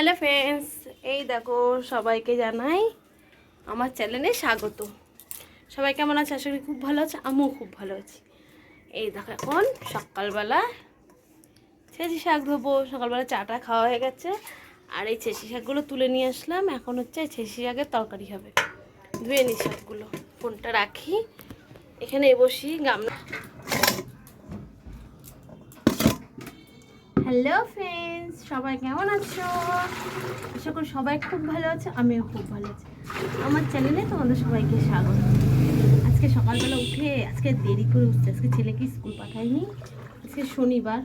Hello friends এই দেখো, সবাইকে জানাই আমার চ্যানেলে স্বাগত। সবাই কেমন আছে? আশা করি খুব ভালো আছে, আমিও খুব ভালো আছি। এই দেখো এখন সকালবেলা ছেঁচি শাক ধোবো, সকালবেলা চাটা খাওয়া হয়ে গেছে। আর এই ছেঁচি শাকগুলো তুলে নিয়ে আসলাম। এখন হচ্ছে ছেঁচি শাকের তরকারি হবে। ধুয়ে নিই শাকগুলো। ফোনটা রাখি। এখানে বসি, গামলা হ্যালো ফ্রেন্ডস সবাই কেমন আছো? আশা করি সবাই খুব ভালো আছে, আমিও খুব ভালো আছি। আমার চ্যানেলে তোমাদের সবাইকে স্বাগত। আজকে সকালবেলা উঠে আজকে দেরি করে উঠছে, আজকে ছেলেকে স্কুল পাঠাইনি। আজকে শনিবার।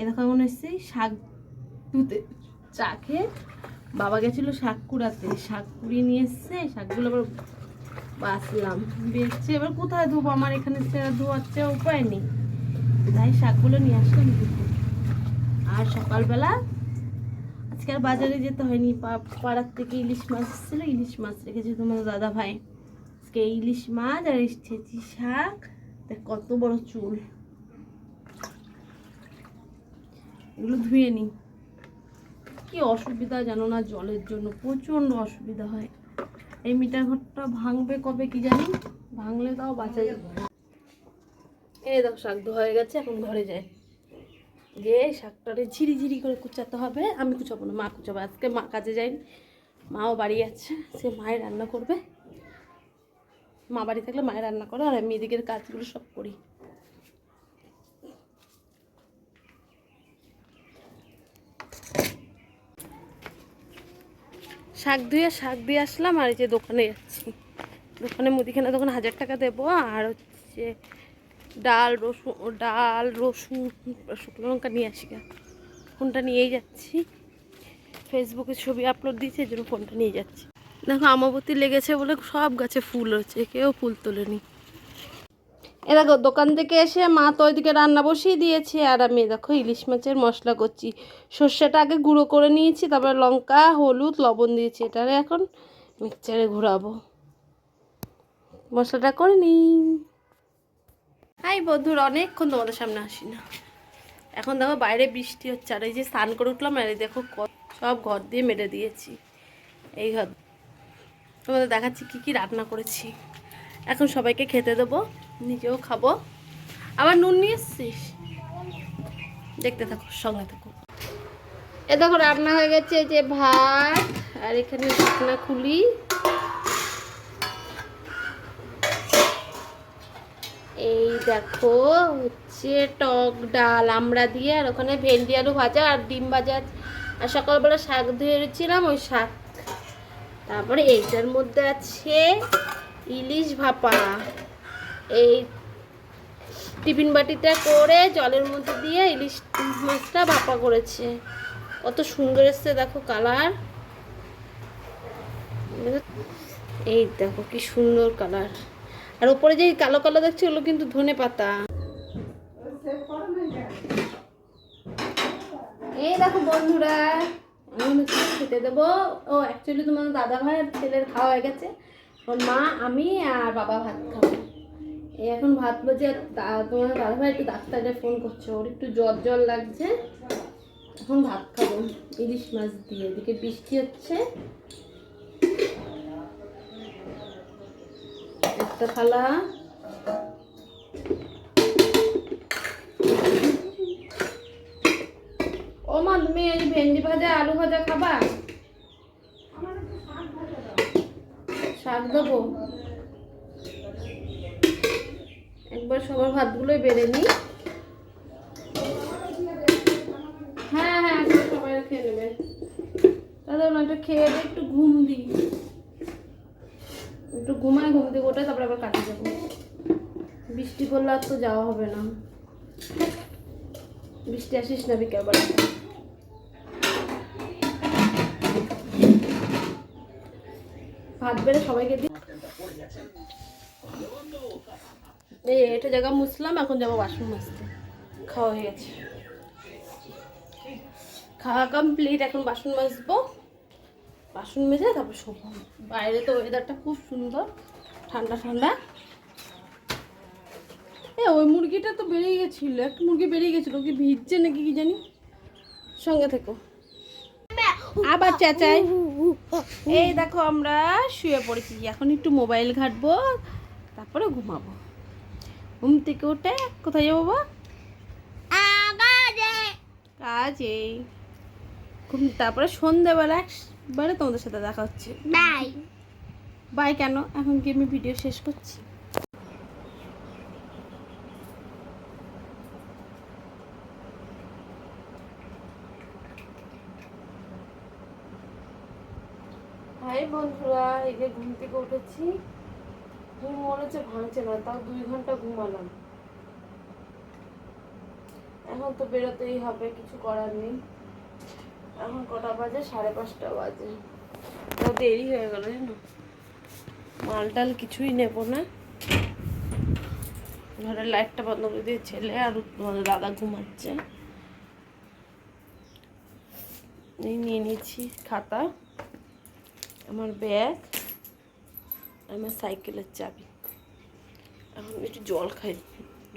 এরকম মনে হচ্ছে শাক ধুতে চা খেয়ে বাবা গেছিল শাক কুড়াতে। শাক কুড়িয়ে নিয়ে এসছে, শাকগুলো আবার বাঁচলাম। বেরছে এবার কোথায় ধোবো? আমার এখানে ধোয়ার চেয়ে উপায় নেই। তাই শাকগুলো নিয়ে আসলাম ধুতে আর সকালবেলা আজকে বাজারে যেতে হয়নি পাড়ার থেকে ইলিশ মাছ এসেছিল, ইলিশ মাছ রেখেছে তোমার দাদা ভাই। আজকে ইলিশ মাছ আর ছেঁচি শাক, দেখ কত বড় চুল। এগুলো ধুয়ে নিই কি অসুবিধা জানো না জলের জন্য, প্রচণ্ড অসুবিধা হয়। এই মিটার ঘরটা ভাঙবে কবে কি জানি, ভাঙলে তাও বাঁচা যাবে। এই দেখো শাক ধোয়া হয়ে গেছে, এখন ঘরে যায় যে শাকটারে ঝিরি ঝিরি করে কুচাতে হবে। আমি কুচাবো না, মা কুচাবো। আজকে মা কাজে যায়নি, মাও বাড়ি আছে, সে মায়ের রান্না করবে। মা বাড়ি থাকলে মায়ের রান্না করে, আর আমি এদিকের কাজগুলো সব করি। শাক ধুয়ে, শাক দিয়ে আসলাম, আর এই যে দোকানে যাচ্ছি। দোকানে মুদিখানা দোকানে হাজার টাকা দেবো, আর হচ্ছে ডাল, রসুন ডাল, রসুন শুকনো লঙ্কা নিয়ে আসি ফোনটা নিয়েই যাচ্ছি। ফেসবুকে ছবি আপলোড দিয়েছে, এই জন্য ফোনটা নিয়ে যাচ্ছি। দেখো, আমাবতী লেগেছে বলে সব গাছে ফুল হচ্ছে কেউ ফুল তোলেনি। এ দেখো, দোকান থেকে এসে মা তো ওইদিকে রান্না বসিয়ে দিয়েছে, আর আমি দেখো ইলিশ মাছের মশলা করছি। সর্ষেটা আগে গুঁড়ো করে নিয়েছি, তারপরে লঙ্কা, হলুদ, লবণ দিয়েছি, এটারে এখন মিক্সচারে ঘোরাবো। মশলাটা করে নিই। হাই বন্ধুর অনেকক্ষণ তোমাদের সামনে আসি না। এখন দেখো বাইরে বৃষ্টি হচ্ছে, আর এই যে স্নান করে উঠলাম, আর এই দেখো সব ঘর দিয়ে মেরে দিয়েছি। এই ঘর। তোমাদের দেখাচ্ছি কি কি রান্না করেছি। এখন সবাইকে খেতে দেবো, নিজেও খাব। আবার নুন নিয়ে এসছিস? দেখতে থাকো, সঙ্গে থাকো। এ দেখো, রান্না হয়ে গেছে যে ভাত, আর এখানে ঢাকনা খুলি এই দেখো, হচ্ছে টক ডাল, আমরা দিয়ে আর ওখানে ভেন্ডি, আলু ভাজা আর ডিম ভাজা আর সকালবেলা শাক ধুয়েছিলাম ওই শাক। তারপরে এইটার মধ্যে আছে ইলিশ ভাপা। এই টিফিন বাটিটা করে জলের মধ্যে দিয়ে ইলিশ মাছটা ভাপা করেছে। কত সুন্দর এসছে, দেখো কালার। এই দেখো কি সুন্দর কালার। আর উপরে যে কালো কালো দেখছি, ওগুলো কিন্তু ধনে পাতা। এই দেখো বন্ধুরা, আমি খেতে দেবো। ও অ্যাকচুয়ালি তোমার দাদা ভাই আর ছেলের খাওয়া হয়ে গেছে। ওর মা, আমি আর বাবা ভাত খাব। এই এখন ভাত বলছে তোমার দাদা ভাই একটু ডাক্তারে ফোন করছে। ওর একটু জ্বর জ্বর লাগছে। এখন ভাত খাব। ইলিশ মাছ দিয়ে। এদিকে বৃষ্টি হচ্ছে। একটা থালা। ও মা, তুমি এই ভেন্ডি ভাজা, আলু ভাজা খাবা? শাক দেবো। একবার সবার ভাতগুলোই বেড়ে নিই। হ্যাঁ হ্যাঁ সবাই খেয়ে নেবে। দাদা ওনাটা খেয়ে একটু ঘুম দিই। একটু ঘুমায়, ঘুম দিয়ে ওটা তারপরে আবার কাটে যাব। বৃষ্টি পড়লে আর তো যাওয়া হবে না। বৃষ্টি আসিস না বিকেলবেলা ভাত বেড়ে সবাইকে দিই এই এটা জায়গা মুছলাম, এখন যাব বাসন মাজতে খাওয়া হয়ে গেছে। খাওয়া কমপ্লিট এখন বাসন মাজবো। বাসন মেজে তারপর শোবো। বাইরে তো ওয়েদারটা খুব সুন্দর ঠান্ডা ঠান্ডা। এ ওই মুরগিটা তো বেরিয়ে গেছিল একটা মুরগি বেরিয়ে গেছিল কি ভিজছে নাকি কি জানি? সঙ্গে থেকো। আবার চেঁচাই এই দেখো আমরা শুয়ে পড়েছি এখন একটু মোবাইল ঘাটবো তারপরে ঘুমাবো। ঘুম থেকে উঠে কোথায় যাব বাবা কাজে ঘুম তারপরে সন্ধেবেলা একবারে তোমাদের সাথে দেখা হচ্ছে। বাই বাই কেন? এখন কি আমি ভিডিও শেষ করছি। হাই বন্ধুরা এই যে ঘুম থেকে উঠেছি। ঘুম মনে হচ্ছে ভাঙছে না তাও দুই ঘণ্টা ঘুমালাম। এখন তো বেরোতেই হবে কিছু করার নেই। এখন কটা বাজে? সাড়ে পাঁচটা বাজে। তো দেরি হয়ে গেল, জানো? মাল টাল কিছুই নেব না। ঘরের লাইটটা বন্ধ করে দিয়ে ছেলে আর তোমাদের দাদা ঘুমাচ্ছে। নিয়ে নিয়েছি খাতা, আমার ব্যাগ আমার সাইকেলের চাবি। এখন একটু জল খাই,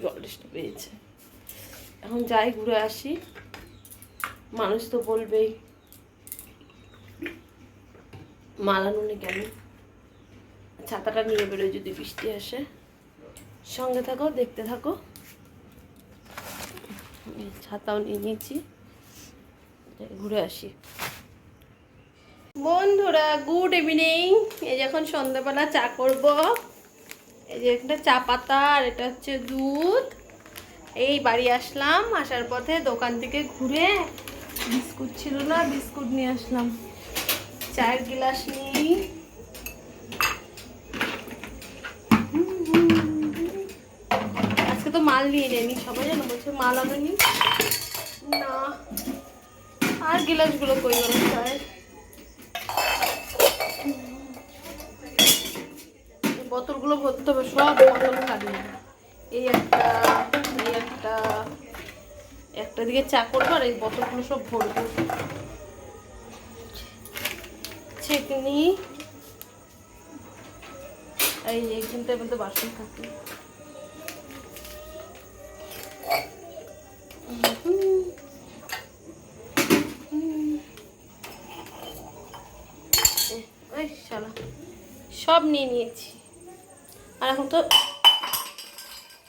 জল ডিস্টার্ব পেয়েছে। এখন যাই, ঘুরে আসি। মানুষ তো বলবেই। মালানো কেন? ছাতাটা নিয়ে বেরোয় যদি বৃষ্টি আসে। সঙ্গে থাকো, দেখতে থাকো। ছাতাও নিয়ে নিয়েছি। ঘুরে আসি। বন্ধুরা গুড ইভিনিং এই যে এখন সন্ধ্যাবেলা চা করব। এই যে একটা চা পাতা আর এটা হচ্ছে দুধ। এই বাড়ি আসলাম, আসার পথে দোকান থেকে ঘুরে বিস্কুট ছিল না, বিস্কুট নিয়ে আসলাম। চায়ের গিলাস নিই। আজকে তো মাল নিয়ে যায়নি সবাই জানো বলছে মাল আনেনি। না, আর গিলাসগুলো কই গেল চায়ের? বোতলগুলো ভরতে হবে, সব বোতল খালি। এই একটা এই একটা। একটা দিকে চা করব আর এই বোতলগুলো সব ভরবো। ছেকনি এই এইখানটার মধ্যে বাসন থাকে। সব নিয়ে নিয়েছি। আর এখন তো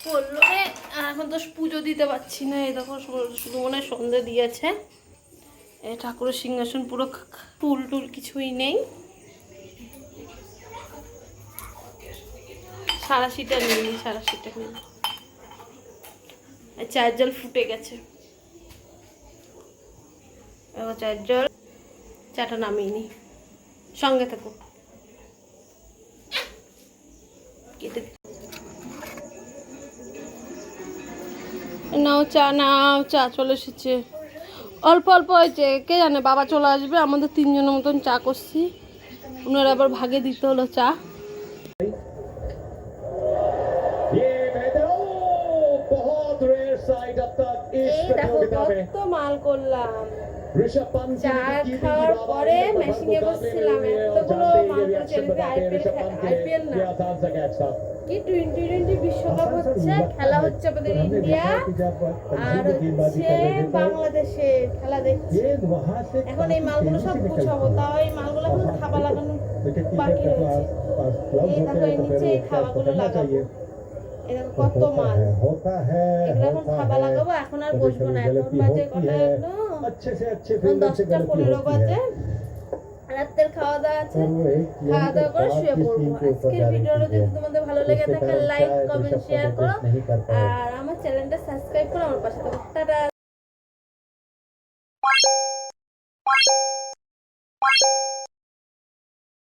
পড়ল রে এখন তো পুজো দিতে পারছি না, এই দেখো শুধু মনে হয় সন্ধে দিয়েছে। এ, ঠাকুরের সিংহাসন পুরো টুল টুল কিছুই নেই। সারাশিটা নিই সারাশিটা নিই। চায়ের জল ফুটে গেছে। চায়ের জল, চাটা নামিয়ে নিই। সঙ্গে থাকো। নাও চা নাও চা চলে এসেছে অল্প অল্প হয়েছে কে জানে বাবা চলে আসবে আমাদের তিনজনের মতন চা করছি ওনারা আবার ভাগে দিতে হলো চা মাল করলাম চা খাওয়ার পরে মেশিনে বসছিলাম এতগুলো মাল করে আইপিএল না কি টোয়েন্টি টোয়েন্টি বিশ্বকাপ হচ্ছে, খেলা হচ্ছে আমাদের ইন্ডিয়া, আর হচ্ছে বাংলাদেশে খেলা দেখছে। এখন এই মালগুলো সব গুছাবো, তাও এই মালগুলো এখন থাবা লাগানো বাকি রয়েছে। এই দেখো, এই নিচে এই থাবাগুলো লাগাবো। কত মাল এগুলো এখন থাবা লাগাবো, এখন আর বসবো না। এখন বাজে কটা এখন দশটা পনেরো বাজে। রাতের খাওয়া দাওয়া আছে। খাওয়া দাওয়া করে শুয়ে পড়ব। আজকের ভিডিওটা যদি তোমাদের ভালো লেগে থাকে লাইক কমেন্ট শেয়ার করো। আর আমার চ্যানেলটা সাবস্ক্রাইব করো আমার পাশে টাটা।